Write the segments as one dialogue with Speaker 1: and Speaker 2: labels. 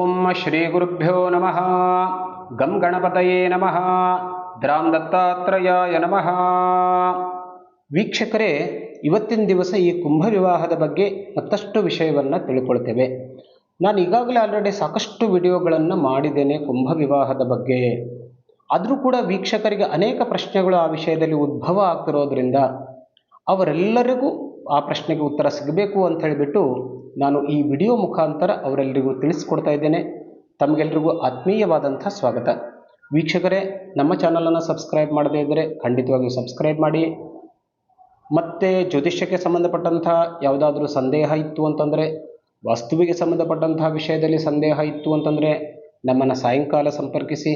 Speaker 1: ಓಂ ಶ್ರೀ ಗುರುಭ್ಯೋ ನಮಃ ಗಂ ಗಣಪತಯೇ ನಮಃ ದ್ರಾಂ ದತ್ತಾತ್ರಯಾಯ ನಮಃ ವೀಕ್ಷಕರೇ, ಇವತ್ತಿನ ದಿವಸ ಈ ಕುಂಭ ವಿವಾಹದ ಬಗ್ಗೆ ಮತ್ತಷ್ಟು ವಿಷಯವನ್ನು ತಿಳ್ಕೊಳ್ತೇವೆ. ನಾನು ಈಗಾಗಲೇ ಆಲ್ರೆಡಿ ಸಾಕಷ್ಟು ವಿಡಿಯೋಗಳನ್ನು ಮಾಡಿದ್ದೇನೆ ಕುಂಭ ವಿವಾಹದ ಬಗ್ಗೆ. ಆದರೂ ಕೂಡ ವೀಕ್ಷಕರಿಗೆ ಅನೇಕ ಪ್ರಶ್ನೆಗಳು ಆ ವಿಷಯದಲ್ಲಿ ಉದ್ಭವ ಆಗ್ತಿರೋದ್ರಿಂದ ಅವರೆಲ್ಲರಿಗೂ ಆ ಪ್ರಶ್ನೆಗೆ ಉತ್ತರ ಸಿಗಬೇಕು ಅಂತ ಹೇಳಿಬಿಟ್ಟು ನಾನು ಈ ವಿಡಿಯೋ ಮುಖಾಂತರ ಅವರೆಲ್ಲರಿಗೂ ತಿಳಿಸ್ಕೊಡ್ತಾ ಇದ್ದೇನೆ. ತಮಗೆಲ್ರಿಗೂ ಆತ್ಮೀಯವಾದಂಥ ಸ್ವಾಗತ. ವೀಕ್ಷಕರೇ, ನಮ್ಮ ಚಾನಲನ್ನು ಸಬ್ಸ್ಕ್ರೈಬ್ ಮಾಡದೇ ಇದ್ದರೆ ಖಂಡಿತವಾಗಿಯೂ ಸಬ್ಸ್ಕ್ರೈಬ್ ಮಾಡಿ. ಮತ್ತು ಜ್ಯೋತಿಷ್ಯಕ್ಕೆ ಸಂಬಂಧಪಟ್ಟಂಥ ಯಾವುದಾದ್ರೂ ಸಂದೇಹ ಇತ್ತು ಅಂತಂದರೆ, ವಾಸ್ತುವಿಗೆ ಸಂಬಂಧಪಟ್ಟಂತಹ ವಿಷಯದಲ್ಲಿ ಸಂದೇಹ ಇತ್ತು ಅಂತಂದರೆ, ನಮ್ಮನ್ನು ಸಾಯಂಕಾಲ ಸಂಪರ್ಕಿಸಿ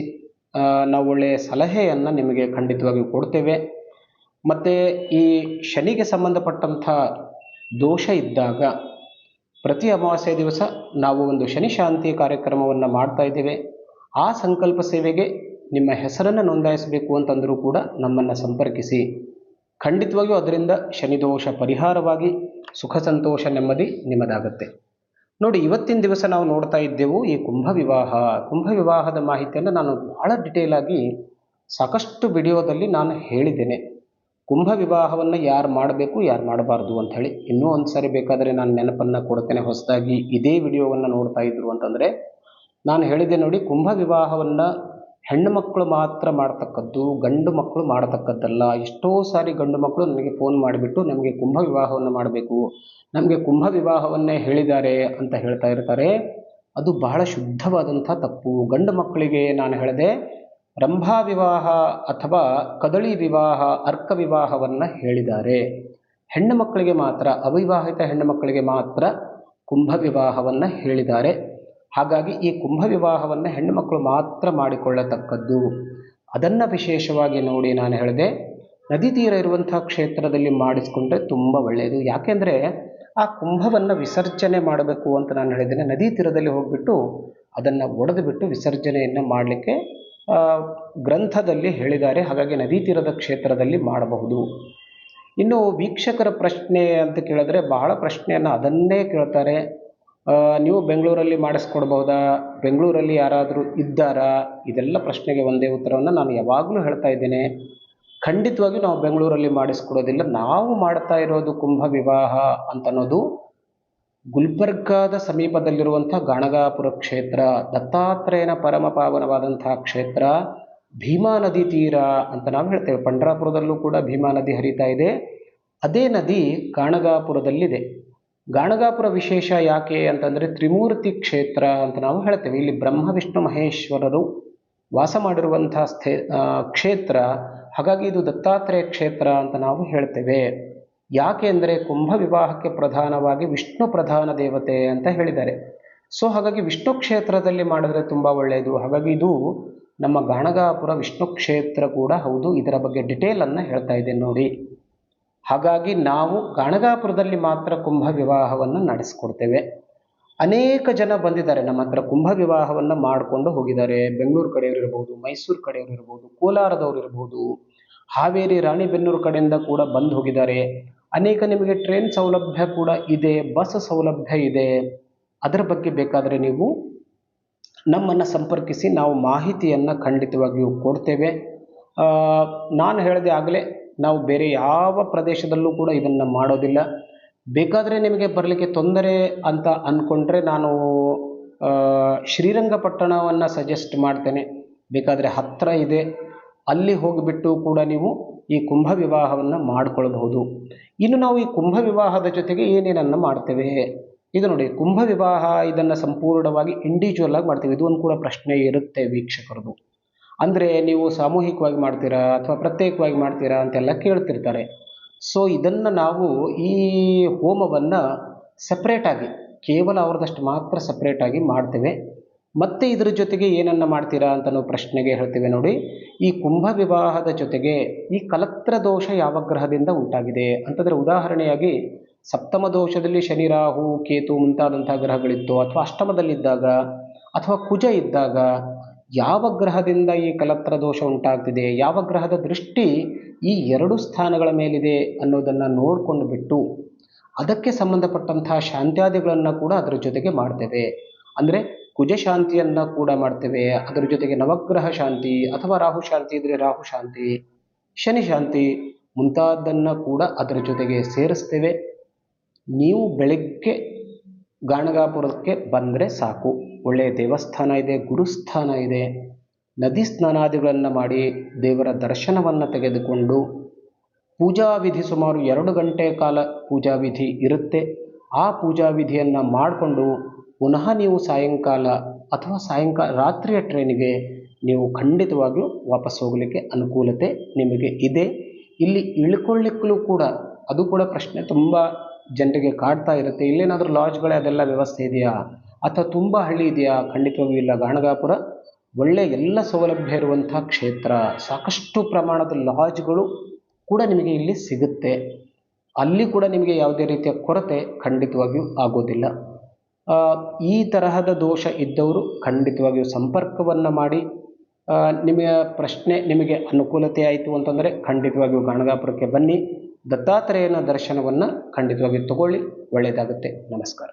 Speaker 1: ನಾವು ಒಳ್ಳೆಯ ಸಲಹೆಯನ್ನು ನಿಮಗೆ ಖಂಡಿತವಾಗಿಯೂ ಕೊಡ್ತೇವೆ. ಮತ್ತು ಈ ಶನಿಗೆ ಸಂಬಂಧಪಟ್ಟಂಥ ದೋಷ ಇದ್ದಾಗ ಪ್ರತಿ ಅಮಾವಾಸ್ಯ ದಿವಸ ನಾವು ಒಂದು ಶನಿ ಶಾಂತಿ ಕಾರ್ಯಕ್ರಮವನ್ನು ಮಾಡ್ತಾ ಇದ್ದೇವೆ. ಆ ಸಂಕಲ್ಪ ಸೇವೆಗೆ ನಿಮ್ಮ ಹೆಸರನ್ನು ನೋಂದಾಯಿಸಬೇಕು ಅಂತಂದರೂ ಕೂಡ ನಮ್ಮನ್ನು ಸಂಪರ್ಕಿಸಿ. ಖಂಡಿತವಾಗಿಯೂ ಅದರಿಂದ ಶನಿದೋಷ ಪರಿಹಾರವಾಗಿ ಸುಖ ಸಂತೋಷ ನೆಮ್ಮದಿ ನಿಮ್ಮದಾಗತ್ತೆ. ನೋಡಿ, ಇವತ್ತಿನ ದಿವಸ ನಾವು ನೋಡ್ತಾ ಇದ್ದೆವು ಈ ಕುಂಭ ವಿವಾಹ. ಕುಂಭ ವಿವಾಹದ ಮಾಹಿತಿಯನ್ನು ನಾನು ಬಹಳ ಡಿಟೇಲ್ ಆಗಿ ಸಾಕಷ್ಟು ವಿಡಿಯೋದಲ್ಲಿ ನಾನು ಹೇಳಿದ್ದೇನೆ. ಕುಂಭ ವಿವಾಹವನ್ನು ಯಾರು ಮಾಡಬೇಕು, ಯಾರು ಮಾಡಬಾರ್ದು ಅಂತ ಹೇಳಿ ಇನ್ನೂ ಒಂದು ಸಾರಿ ಬೇಕಾದರೆ ನಾನು ನೆನಪನ್ನು ಕೊಡ್ತೇನೆ ಹೊಸದಾಗಿ ಇದೇ ವಿಡಿಯೋವನ್ನು ನೋಡ್ತಾ ಇದ್ರು ಅಂತಂದರೆ, ನಾನು ಹೇಳಿದೆ ನೋಡಿ ಕುಂಭ ವಿವಾಹವನ್ನು ಹೆಣ್ಣು ಮಕ್ಕಳು ಮಾತ್ರ ಮಾಡ್ತಕ್ಕದ್ದು, ಗಂಡು ಮಕ್ಕಳು ಮಾಡತಕ್ಕದ್ದಲ್ಲ. ಎಷ್ಟೋ ಸಾರಿ ಗಂಡು ಮಕ್ಕಳು ನನಗೆ ಫೋನ್ ಮಾಡಿಬಿಟ್ಟು ನಮಗೆ ಕುಂಭ ವಿವಾಹವನ್ನು ಮಾಡಬೇಕು, ನಮಗೆ ಕುಂಭ ವಿವಾಹವನ್ನೇ ಹೇಳಿದ್ದಾರೆ ಅಂತ ಹೇಳ್ತಾ ಇರ್ತಾರೆ. ಅದು ಬಹಳ ಶುದ್ಧವಾದಂಥ ತಪ್ಪು. ಗಂಡು ಮಕ್ಕಳಿಗೆ ನಾನು ಹೇಳಿದೆ ರಂಭಾ ವಿವಾಹ ಅಥವಾ ಕದಳಿ ವಿವಾಹ, ಅರ್ಕ ವಿವಾಹವನ್ನು ಹೇಳಿದ್ದಾರೆ. ಹೆಣ್ಣು ಮಕ್ಕಳಿಗೆ ಮಾತ್ರ, ಅವಿವಾಹಿತ ಹೆಣ್ಣು ಮಕ್ಕಳಿಗೆ ಮಾತ್ರ ಕುಂಭ ವಿವಾಹವನ್ನು ಹೇಳಿದ್ದಾರೆ. ಹಾಗಾಗಿ ಈ ಕುಂಭ ವಿವಾಹವನ್ನು ಹೆಣ್ಣು ಮಕ್ಕಳು ಮಾತ್ರ ಮಾಡಿಕೊಳ್ಳತಕ್ಕದ್ದು. ಅದನ್ನು ವಿಶೇಷವಾಗಿ ನೋಡಿ ನಾನು ಹೇಳಿದೆ, ನದಿ ತೀರ ಇರುವಂತಹ ಕ್ಷೇತ್ರದಲ್ಲಿ ಮಾಡಿಸ್ಕೊಂಡ್ರೆ ತುಂಬ ಒಳ್ಳೆಯದು ಯಾಕೆಂದರೆ ಆ ಕುಂಭವನ್ನು ವಿಸರ್ಜನೆ ಮಾಡಬೇಕು ಅಂತ ನಾನು ಹೇಳಿದ್ದೇನೆ. ನದಿ ತೀರದಲ್ಲಿ ಹೋಗಿಬಿಟ್ಟು ಅದನ್ನು ಒಡೆದು ಬಿಟ್ಟು ವಿಸರ್ಜನೆಯನ್ನು ಮಾಡಲಿಕ್ಕೆ ಗ್ರಂಥದಲ್ಲಿ ಹೇಳಿದ್ದಾರೆ. ಹಾಗಾಗಿ ನದಿ ತೀರದ ಕ್ಷೇತ್ರದಲ್ಲಿ ಮಾಡಬಹುದು. ಇನ್ನು ವೀಕ್ಷಕರ ಪ್ರಶ್ನೆ ಅಂತ ಕೇಳಿದ್ರೆ ಬಹಳ ಪ್ರಶ್ನೆಯನ್ನು ಅದನ್ನೇ ಕೇಳ್ತಾರೆ. ನೀವು ಬೆಂಗಳೂರಲ್ಲಿ ಮಾಡಿಸ್ಕೊಡ್ಬೋದಾ ಬೆಂಗಳೂರಲ್ಲಿ ಯಾರಾದರೂ ಇದ್ದಾರಾ? ಇದೆಲ್ಲ ಪ್ರಶ್ನೆಗೆ ಒಂದೇ ಉತ್ತರವನ್ನು ನಾನು ಯಾವಾಗಲೂ ಹೇಳ್ತಾ ಇದ್ದೇನೆ. ಖಂಡಿತವಾಗಿ ನಾವು ಬೆಂಗಳೂರಲ್ಲಿ ಮಾಡಿಸ್ಕೊಡೋದಿಲ್ಲ. ನಾವು ಮಾಡ್ತಾ ಇರೋದು ಕುಂಭ ವಿವಾಹ ಅಂತ ಅನ್ನೋದು ಗುಲ್ಬರ್ಗಾದ ಸಮೀಪದಲ್ಲಿರುವಂಥ ಗಾಣಗಾಪುರ ಕ್ಷೇತ್ರ, ದತ್ತಾತ್ರೇಯನ ಪರಮ ಪಾವನವಾದಂತಹ ಕ್ಷೇತ್ರ, ಭೀಮಾ ನದಿ ತೀರ ಅಂತ ನಾವು ಹೇಳ್ತೇವೆ. ಪಂಡ್ರಾಪುರದಲ್ಲೂ ಕೂಡ ಭೀಮಾ ನದಿ ಹರಿತಾ ಇದೆ. ಅದೇ ನದಿ ಗಾಣಗಾಪುರದಲ್ಲಿದೆ. ಗಾಣಗಾಪುರ ವಿಶೇಷ ಯಾಕೆ ಅಂತಂದರೆ ತ್ರಿಮೂರ್ತಿ ಕ್ಷೇತ್ರ ಅಂತ ನಾವು ಹೇಳ್ತೇವೆ. ಇಲ್ಲಿ ಬ್ರಹ್ಮ, ವಿಷ್ಣು, ಮಹೇಶ್ವರರು ವಾಸ ಮಾಡಿರುವಂಥ ಸ್ಥೇ ಕ್ಷೇತ್ರ. ಹಾಗಾಗಿ ಇದು ದತ್ತಾತ್ರೇಯ ಕ್ಷೇತ್ರ ಅಂತ ನಾವು ಹೇಳ್ತೇವೆ. ಯಾಕೆ ಅಂದರೆ ಕುಂಭ ವಿವಾಹಕ್ಕೆ ಪ್ರಧಾನವಾಗಿ ವಿಷ್ಣು ಪ್ರಧಾನ ದೇವತೆ ಅಂತ ಹೇಳಿದ್ದಾರೆ. ಸೊ ಹಾಗಾಗಿ ವಿಷ್ಣು ಕ್ಷೇತ್ರದಲ್ಲಿ ಮಾಡಿದ್ರೆ ತುಂಬ ಒಳ್ಳೆಯದು ಹಾಗಾಗಿ ಇದು ನಮ್ಮ ಗಾಣಗಾಪುರ ವಿಷ್ಣು ಕ್ಷೇತ್ರ ಕೂಡ ಹೌದು. ಇದರ ಬಗ್ಗೆ ಡಿಟೇಲನ್ನು ಹೇಳ್ತಾ ಇದೆ ನೋಡಿ. ಹಾಗಾಗಿ ನಾವು ಗಾಣಗಾಪುರದಲ್ಲಿ ಮಾತ್ರ ಕುಂಭ ವಿವಾಹವನ್ನು ನಡೆಸ್ಕೊಡ್ತೇವೆ. ಅನೇಕ ಜನ ಬಂದಿದ್ದಾರೆ. ನಮ್ಮ ಹತ್ರ ಕುಂಭ ವಿವಾಹವನ್ನು ಮಾಡಿಕೊಂಡು ಹೋಗಿದ್ದಾರೆ. ಬೆಂಗಳೂರು ಕಡೆಯವರು ಇರ್ಬೋದು, ಮೈಸೂರು ಕಡೆಯವರು ಇರ್ಬೋದು, ಕೋಲಾರದವರು ಇರ್ಬೋದು. ಹಾವೇರಿ ರಾಣಿಬೆನ್ನೂರು ಕಡೆಯಿಂದ ಕೂಡ ಬಂದು ಹೋಗಿದ್ದಾರೆ. ಅನೇಕ ನಿಮಗೆ ಟ್ರೈನ್ ಸೌಲಭ್ಯ ಕೂಡ ಇದೆ ಬಸ್ ಸೌಲಭ್ಯ ಇದೆ. ಅದರ ಬಗ್ಗೆ ಬೇಕಾದರೆ ನೀವು ನಮ್ಮನ್ನು ಸಂಪರ್ಕಿಸಿ ನಾವು ಮಾಹಿತಿಯನ್ನು ಖಂಡಿತವಾಗಿಯೂ ಕೊಡ್ತೇವೆ. ನಾನು ಹೇಳಿದೆ ಆಗಲೇ ನಾವು ಬೇರೆ ಯಾವ ಪ್ರದೇಶದಲ್ಲೂ ಕೂಡ ಇದನ್ನು ಮಾಡೋದಿಲ್ಲ. ಬೇಕಾದರೆ ನಿಮಗೆ ಬರಲಿಕ್ಕೆ ತೊಂದರೆ ಅಂತ ಅಂದ್ಕೊಂಡ್ರೆ ನಾನು ಶ್ರೀರಂಗಪಟ್ಟಣವನ್ನು ಸಜೆಸ್ಟ್ ಮಾಡ್ತೇನೆ. ಬೇಕಾದರೆ ಹತ್ತಿರ ಇದೆ. ಅಲ್ಲಿ ಹೋಗಿಬಿಟ್ಟು ಕೂಡ ನೀವು ಈ ಕುಂಭ ವಿವಾಹವನ್ನು ಮಾಡಿಕೊಳ್ಬಹುದು. ಇನ್ನು ನಾವು ಈ ಕುಂಭ ವಿವಾಹದ ಜೊತೆಗೆ ಏನೇನನ್ನು ಮಾಡ್ತೇವೆ? ಇದು ನೋಡಿ, ಕುಂಭ ವಿವಾಹ ಇದನ್ನು ಸಂಪೂರ್ಣವಾಗಿ ಇಂಡಿವಿಜುವಲ್ ಆಗಿ ಮಾಡ್ತೀವಿ. ಇದು ಒಂದು ಕೂಡ ಪ್ರಶ್ನೆ ಇರುತ್ತೆ ವೀಕ್ಷಕರದು. ಅಂದರೆ ನೀವು ಸಾಮೂಹಿಕವಾಗಿ ಮಾಡ್ತೀರಾ ಅಥವಾ ಪ್ರತ್ಯೇಕವಾಗಿ ಮಾಡ್ತೀರಾ ಅಂತೆಲ್ಲ ಕೇಳ್ತಿರ್ತಾರೆ. ಸೊ ಇದನ್ನು ನಾವು ಈ ಹೋಮವನ್ನು ಸಪ್ರೇಟಾಗಿ ಕೇವಲ ಅವ್ರದಷ್ಟು ಮಾತ್ರ ಸಪ್ರೇಟಾಗಿ ಮಾಡ್ತೇವೆ. ಮತ್ತು ಇದರ ಜೊತೆಗೆ ಏನನ್ನು ಮಾಡ್ತೀರಾ ಅಂತ ಪ್ರಶ್ನೆಗೆ ಹೇಳ್ತೇವೆ ನೋಡಿ. ಈ ಕುಂಭ ವಿವಾಹದ ಜೊತೆಗೆ ಈ ಕಲತ್ರ ದೋಷ ಯಾವ ಗ್ರಹದಿಂದ ಉಂಟಾಗಿದೆ? ಅಂತಂದರೆ ಉದಾಹರಣೆಯಾಗಿ ಸಪ್ತಮ ದೋಷದಲ್ಲಿ ಶನಿ, ರಾಹು, ಕೇತು ಮುಂತಾದಂಥ ಗ್ರಹಗಳಿತ್ತು ಅಥವಾ ಅಷ್ಟಮದಲ್ಲಿದ್ದಾಗ ಅಥವಾ ಕುಜ ಇದ್ದಾಗ ಯಾವ ಗ್ರಹದಿಂದ ಈ ಕಲತ್ರ ದೋಷ ಉಂಟಾಗ್ತಿದೆ? ಯಾವ ಗ್ರಹದ ದೃಷ್ಟಿ ಈ ಎರಡು ಸ್ಥಾನಗಳ ಮೇಲಿದೆ ಅನ್ನೋದನ್ನು ನೋಡಿಕೊಂಡು ಬಿಟ್ಟು ಅದಕ್ಕೆ ಸಂಬಂಧಪಟ್ಟಂತಹ ಶಾಂತ್ಯಾದಿಗಳನ್ನು ಕೂಡ ಅದರ ಜೊತೆಗೆ ಮಾಡ್ತೇವೆ. ಅಂದರೆ ಕುಜ ಶಾಂತಿಯನ್ನು ಕೂಡ ಮಾಡ್ತೇವೆ. ಅದರ ಜೊತೆಗೆ ನವಗ್ರಹ ಶಾಂತಿ ಅಥವಾ ರಾಹು ಶಾಂತಿ ಇದ್ರೆ ರಾಹು ಶಾಂತಿ, ಶನಿ ಶಾಂತಿ ಮುಂತಾದನ್ನ ಕೂಡ ಅದರ ಜೊತೆಗೆ ಸೇರಿಸ್ತೇವೆ. ನೀವು ಬೆಳಗ್ಗೆ ಗಾಣಗಾಪುರಕ್ಕೆ ಬಂದರೆ ಸಾಕು. ಒಳ್ಳೆಯ ದೇವಸ್ಥಾನ ಇದೆ, ಗುರುಸ್ಥಾನ ಇದೆ. ನದಿ ಸ್ನಾನಾದಿಗಳನ್ನು ಮಾಡಿ ದೇವರ ದರ್ಶನವನ್ನು ತೆಗೆದುಕೊಂಡು ಪೂಜಾ ವಿಧಿ ಸುಮಾರು ಎರಡು ಗಂಟೆ ಕಾಲ ಪೂಜಾ ವಿಧಿ ಇರುತ್ತೆ. ಆ ಪೂಜಾ ವಿಧಿಯನ್ನು ಮಾಡಿಕೊಂಡು ಪುನಃ ನೀವು ಸಾಯಂಕಾಲ ಅಥವಾ ಸಾಯಂಕಾಲ ರಾತ್ರಿಯ ಟ್ರೈನಿಗೆ ನೀವು ಖಂಡಿತವಾಗಿಯೂ ವಾಪಸ್ ಹೋಗಲಿಕ್ಕೆ ಅನುಕೂಲತೆ ನಿಮಗೆ ಇದೆ. ಇಲ್ಲಿ ಇಳ್ಕೊಳ್ಳಿಕ್ಕೂ ಕೂಡ ಅದು ಕೂಡ ಪ್ರಶ್ನೆ ತುಂಬ ಜನರಿಗೆ ಕಾಡ್ತಾ ಇರುತ್ತೆ. ಇಲ್ಲೇನಾದರೂ ಲಾಡ್ಜ್ಗಳೇ ಅದೆಲ್ಲ ವ್ಯವಸ್ಥೆ ಇದೆಯಾ? ಅಥವಾ ತುಂಬ ಹಳ್ಳಿ ಇದೆಯಾ? ಖಂಡಿತವಾಗಿಯೂ ಇಲ್ಲ. ಗಾಣಗಾಪುರ ಒಳ್ಳೆಯ ಎಲ್ಲ ಸೌಲಭ್ಯ ಇರುವಂಥ ಕ್ಷೇತ್ರ. ಸಾಕಷ್ಟು ಪ್ರಮಾಣದ ಲಾಡ್ಜ್ಗಳು ಕೂಡ ನಿಮಗೆ ಇಲ್ಲಿ ಸಿಗುತ್ತೆ. ಅಲ್ಲಿ ಕೂಡ ನಿಮಗೆ ಯಾವುದೇ ರೀತಿಯ ಕೊರತೆ ಖಂಡಿತವಾಗಿಯೂ ಆಗೋದಿಲ್ಲ. ಈ ತರಹದ ದೋಷ ಇದ್ದವರು ಖಂಡಿತವಾಗಿಯೂ ಸಂಪರ್ಕವನ್ನು ಮಾಡಿ ನಿಮಗೆ ಪ್ರಶ್ನೆ ನಿಮಗೆ ಅನುಕೂಲತೆ ಆಯಿತು ಅಂತಂದರೆ ಖಂಡಿತವಾಗಿಯೂ ಗಾಣಗಾಪುರಕ್ಕೆ ಬನ್ನಿ. ದತ್ತಾತ್ರೇಯನ ದರ್ಶನವನ್ನು ಖಂಡಿತವಾಗಿಯೂ ತಗೊಳ್ಳಿ. ಒಳ್ಳೆಯದಾಗುತ್ತೆ. ನಮಸ್ಕಾರ.